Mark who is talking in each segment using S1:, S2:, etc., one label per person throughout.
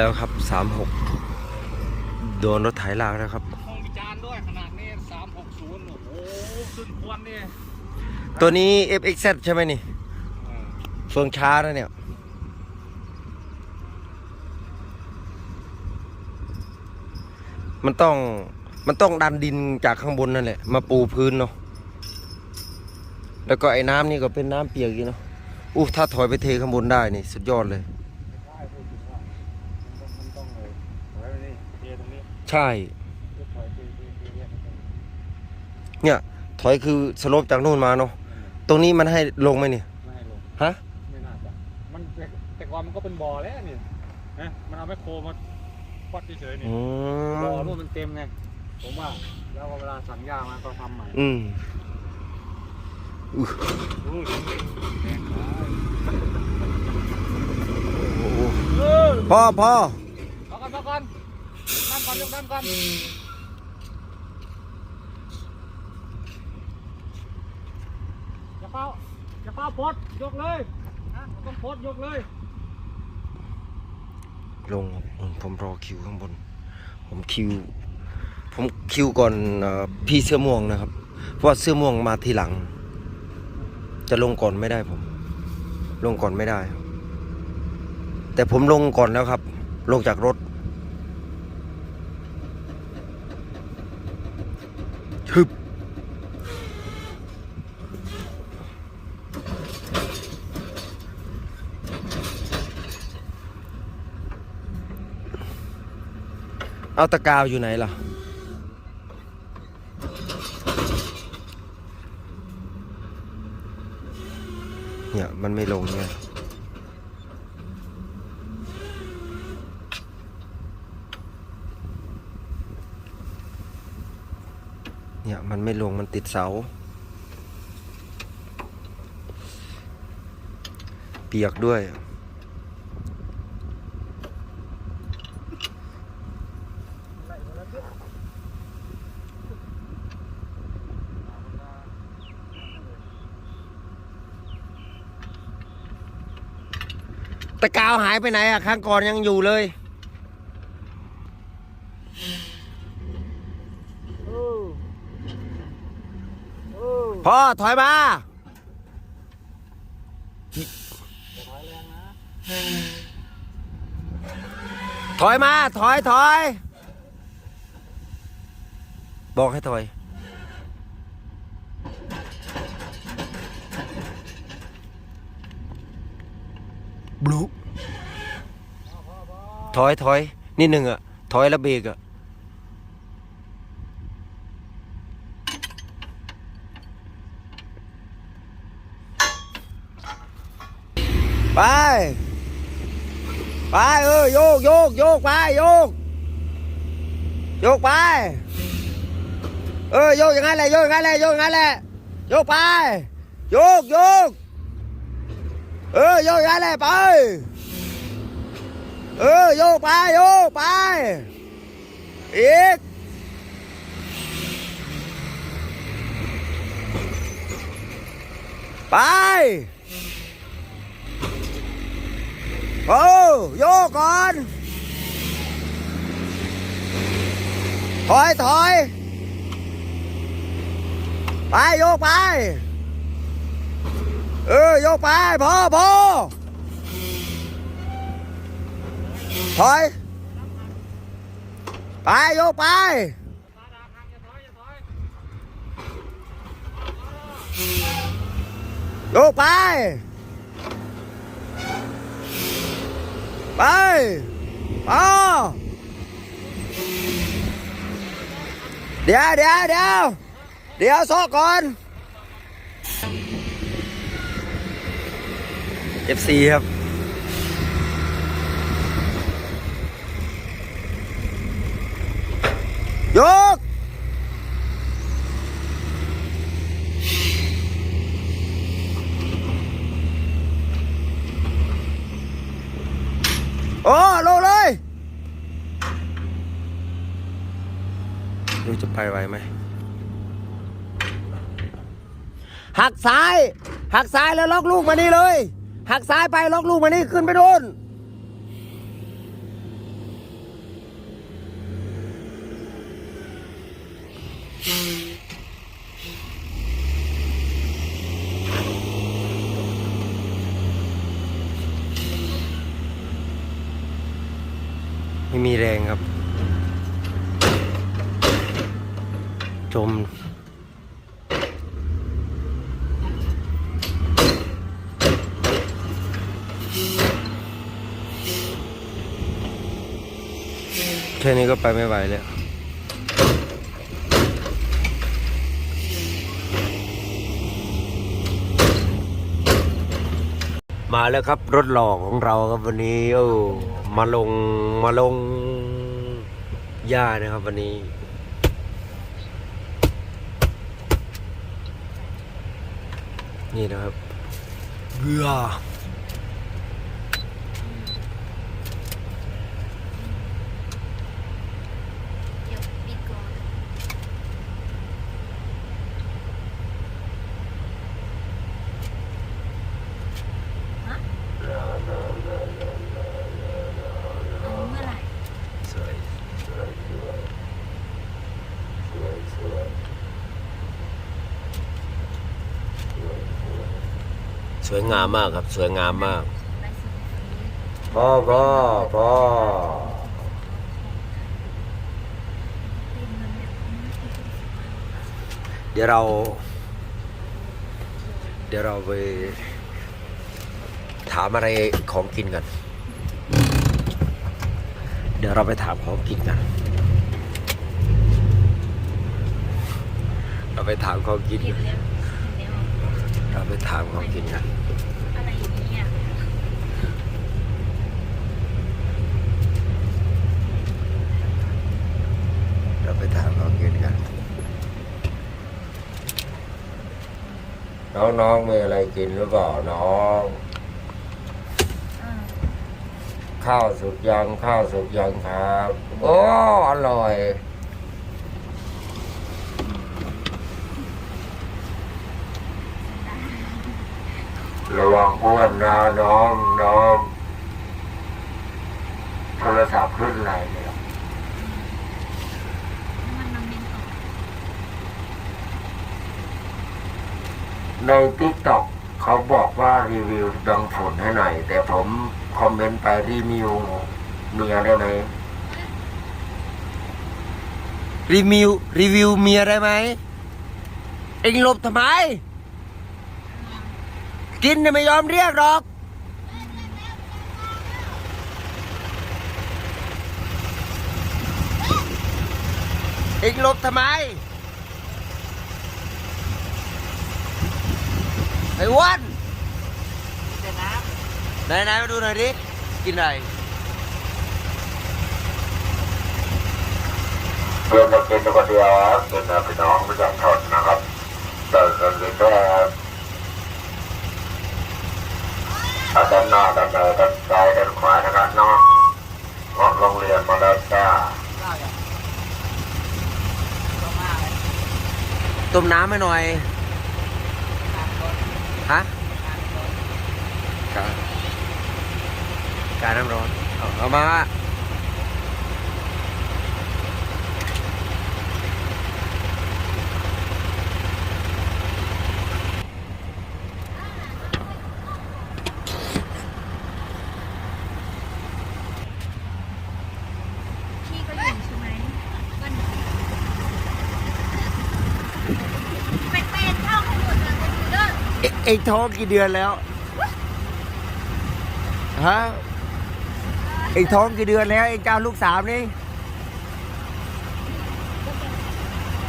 S1: แล้วครับสามหกโดนรถไถลากแล้วครับ
S2: ห้องวิจารณ์ด้วยขนาดนี้360โอ้โหขึ้นควันนี่
S1: ตัวนี้ FXZ ใช่ไหมนี่เฟืองช้านะเนี่ยมันต้องมันต้องดันดินจากข้างบนนั่นแหละ มาปูพื้นเนาะแล้วก็ไอ้น้ำนี่ก็เป็นน้ำเปียกอีกเนาะอู้ถ้าถอยไปเทข้างบนได้นี่ สุดยอดเลย
S2: ใช่พูดถึงว่ามันต้องมันต้องเลยไว้ไว้นี่เทตรงนี้
S1: ใช่
S2: เพื่อถอยเทเทเทเนี่ยมันต้อง
S1: เนี่ย ถอยคือสโลปจากนู่นมาเนาะตรงนี้มันให้ลงไหมเนี่ย
S2: ไม่ให้ลง
S1: ฮะ
S2: ไม่น่าจะมันแต่แต่ก่อนมันก็เป็นบ่อแล้วนี่นะมันเอาแมคโครมาควัดเฉยๆนี่
S1: อื
S2: บ่อ
S1: ม
S2: นู่นมันเต็มไงผมว่าแล้วเวลาสั่งยามาก็ทำใหม่
S1: อืม
S2: อู้แรงไป
S1: โอ้โห
S2: เออ
S1: พ่อพ่อ
S2: เอากันเอากันน้ำก่อนยกน้ำก่อนอย่าเป้าอย่าเป้าพดยกเลยนะต้องพดยกเลย
S1: ลงผมรอคิวข้างบน ผมคิว ผมคิวก่อนอพี่เสื้อม่วงนะครับ เพราะว่าเสื้อม่วงมาทีหลัง จะลงก่อนไม่ได้ผม ลงก่อนไม่ได้ แต่ผมลงก่อนแล้วครับ ลงจากรถ ฮึบเอาตะกาวอยู่ไหนล่ะ เนี่ย มันไม่ลงเนี่ย เนี่ย มันไม่ลงมันติดเสา เปียกด้วย ตะกาวหายไปไหนอะครั้งก่อนยังอยู่เลย
S2: เออเออ
S1: พ่อถอยมา
S2: ถอยแรงนะ
S1: ถอยมา ถอยถอยบอกให้ถอยบลูถอยถอยนิดหนึ่งอะถอยแล้วเบรกอะ ไป ไปเออโยกโยกโยกไปโยก โยกไป เออโยกอย่างนั้นแหละโยกอย่างนั้นแหละโยกอย่างนั้นแหละโยกไป โยกโยก เออโยกอย่างนั้นแหละไป เออโยกไปโยกไป อีกไป โอ้โยกก่อน ถอยถอย ไปโยกไป เออโยกไปพอพอถอย ไปโยกไปโยกไป ไปอ๋อเดี๋ยวเดี๋ยวเดี๋ยวเดี๋ยวซอก่อน FC ครับยก โอ้ลงเลยดูจะไปไหวไหมหักซ้าย หักซ้ายแล้วล็อกลูกมานี่เลย หักซ้ายไปล็อกลูกมานี่ขึ้นไปโดนอืม มีแรงครับ จม แค่นี้ก็ไปไม่ไหวแล้ว มาแล้วครับรถหล่อของเราครับวันนี้โอ้มาลงมาลงหญ้านะครับวันนี้ นี่นะครับเบือ
S3: เดี๋ยวปิดก่อนฮะเอาเมื่อไหร่
S1: สวยส วยงามมากครับ สวยงามมากพ่อพ่อพ่อ
S3: เดี๋
S1: ยวเรา เดี๋ยวเราไปถามอะไรของกินกัน เดี๋ยวเราไปถามของกินกัน เราไปถามของกินกัน
S3: เรา
S1: ไปถามของกินกัน
S3: อะไรอย่างเงี้ย
S1: เราไปถามของกินกัน น้องๆมีอะไรกินหรือเปล่าน้อง
S3: อ่า
S1: ข้าวสุกยังข้าวสุกยังครับ โอ้ อร่อย ระวังอ้วนนะน้องน้องโทรศัพท์ขึ้นอะไรเนี่ยในทิกตอกเขาบอกว่ารีวิวดังผลให้หน่อย แต่ผมคอมเมนต์ไปรีวิวเมียได้ไหมรีวิวรีวิวเมียได้ไหม เอ็งลบทำไม กินเนี่ยไม่ยอมเรียกหรอกเอ็งลบทำไม ไอ้วันไหนไหนมาดูหน่อยดิ กินอะไรเพื่อนมากินคนเดียวครับกินนะพี่น้องไม่อยากทนนะครับเดินกันเลยแค่ อาด้านหน้าด้านในด้านซ้ายด้านขวานะครับน้องออกโรงเรียนมาแล้วจ้าต้มน้ำให้หน่อย ฮะการการน้ำร้อน เอาเอามา
S3: พี่ก็อยู่ใช่ไหมก็หนูเป็นเป็นเข้าข้างบนเลยก็คือเลิก
S1: เอเอ็งท้องกี่เดือนแล้ว ฮะ เอ็งท้องกี่เดือนแล้ว เอ็งเจ้าลูกสามนี่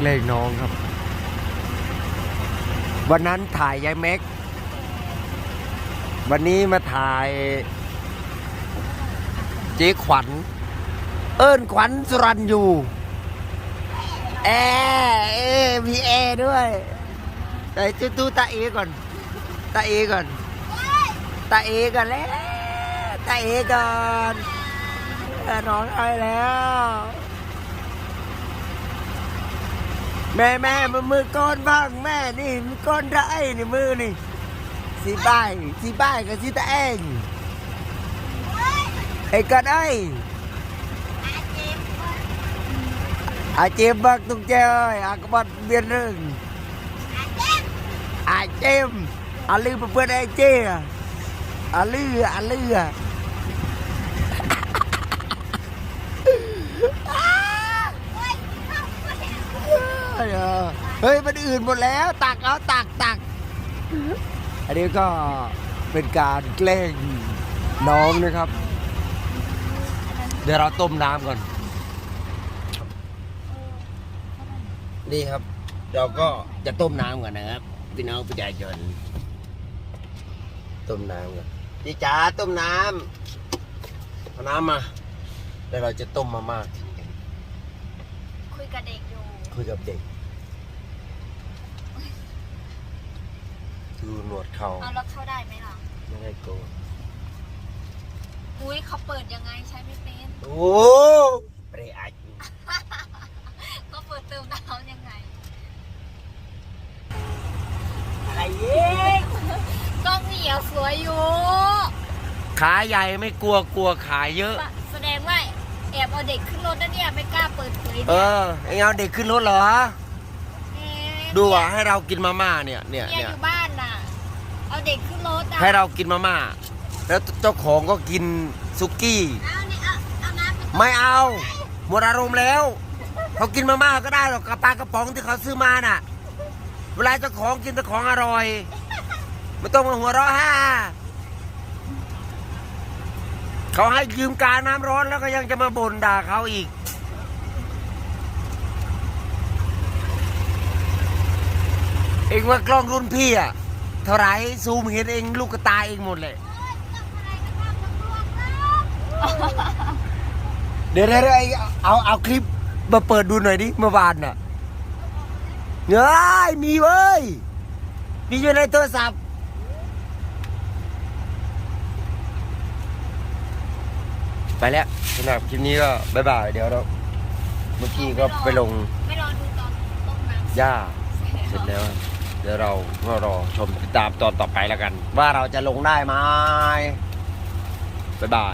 S1: เลขน้องครับ วันนั้นถ่ายยายแม็ก วันนี้มาถ่าย เจ๊ขวัญ เอิ้นขวัญสุรันอยู่ แอร์เอมีแอร์ด้วย แต่จุดดูตาเอก่อน ตาเอก่อนตาเอก่อนแล้วตาเอก่อนน้องไอแล้ว แม่แม่มือมือก้นบ้างแม่นี่มือก้นได้นี่มือนี่สีบ้ายสีบ้ายกับสีตาเองไอ้กันไอ้ à chim bác tung chơi à các bạn biên rừng à chim à lư mà bên đây chê à à lư à lư à เอ อเจ้าอื้ออื้อเฮ้ยมันอื่นหมดแล้ว ตักเอาตักตัก อันนี้ก็เป็นการแกล้งน้องนะครับ เดี๋ยวเราต้มน้ำก่อน นี่ครับ เราก็จะต้มน้ำก่อนนะครับ พี่น้องผู้ใหญ่ชน ต้มน้ำก่อนพี่จ๋าต้มน้ำเอาน้ำมา แล้วเราจะต้มมาม่ากินกัน
S3: คุยกับเด็กอยู่
S1: คุยกับเด็ก ดูหนวดเขา
S3: เอาแล้วเข้าได้ไหมล่ะ
S1: ไม่ได้โกน
S3: อุ้ยเขาเปิดยังไงใช้ไม่เป็น
S1: โอ้เปรอะ
S3: ก็เปิดเติมน้ำยังไง
S1: อะไรเย้ย
S3: กล้องเหนีย วสวยอยู่
S1: ขาใหญ่ไม่กลัวกลัวขาเยอะ
S3: แสดงว่าแอบเอาเด็กขึ้นรถนะเนี่ยไม่กล้าเปิดเผย
S1: เอ
S3: เนี่ย
S1: อเอ็งเอาเด็กขึ้นรถเหรอ
S3: เอ๊ะ
S1: ดูอะให้เรากินมาม่าเนี่ยเนี่ย
S3: เนี่ยอ
S1: เนี่ย
S3: ยู่บ้านน่ะ เอาเด็กขึ้นรถอะ
S1: ให้เรากินมาม่า แล้วเจ้าของก็กินซุกี้
S3: เอาเนี่ยเอาเอาน้ำไป
S1: ไม่เอาหมดอารมณ์แล้วเขากินมาม่าก็ได้หรอกกระปากระป๋องที่เขาซื้อมาน่ะ เวลาเจ้าของกินแต่ของอร่อย ไม่ต้องมาหัวเราะฮ่าเขาให้ยืมกาน้ำร้อนแล้วก็ยังจะมาบ่นด่าเขาอีก เองว่ากล้องรุ่นพี่อะเท่าไรซูมเห็นเองลูกกระตาเองหมดเลย เดี๋ยวเดี๋ยวเดี๋ยวไอ้เอาเอาคลิปมาเปิดดูหน่อยดิเมื่อวานน่ะเฮ้ยมีเว้ย มีอยู่ในโทรศัพท์ ไปแล้วสำหรับคลิปนี้ก็บ๊ายบายเดี๋ยวเราเมื่อกี้ก็ไปลง
S3: ไม่รอดูตอนต้มน้ำ
S1: หญ้าเสร็จแล้วเดี๋ยวเราก็รอชมติดตามตอนต่อไปแล้วกัน ว่าเราจะลงได้ไหมบ๊ายบาย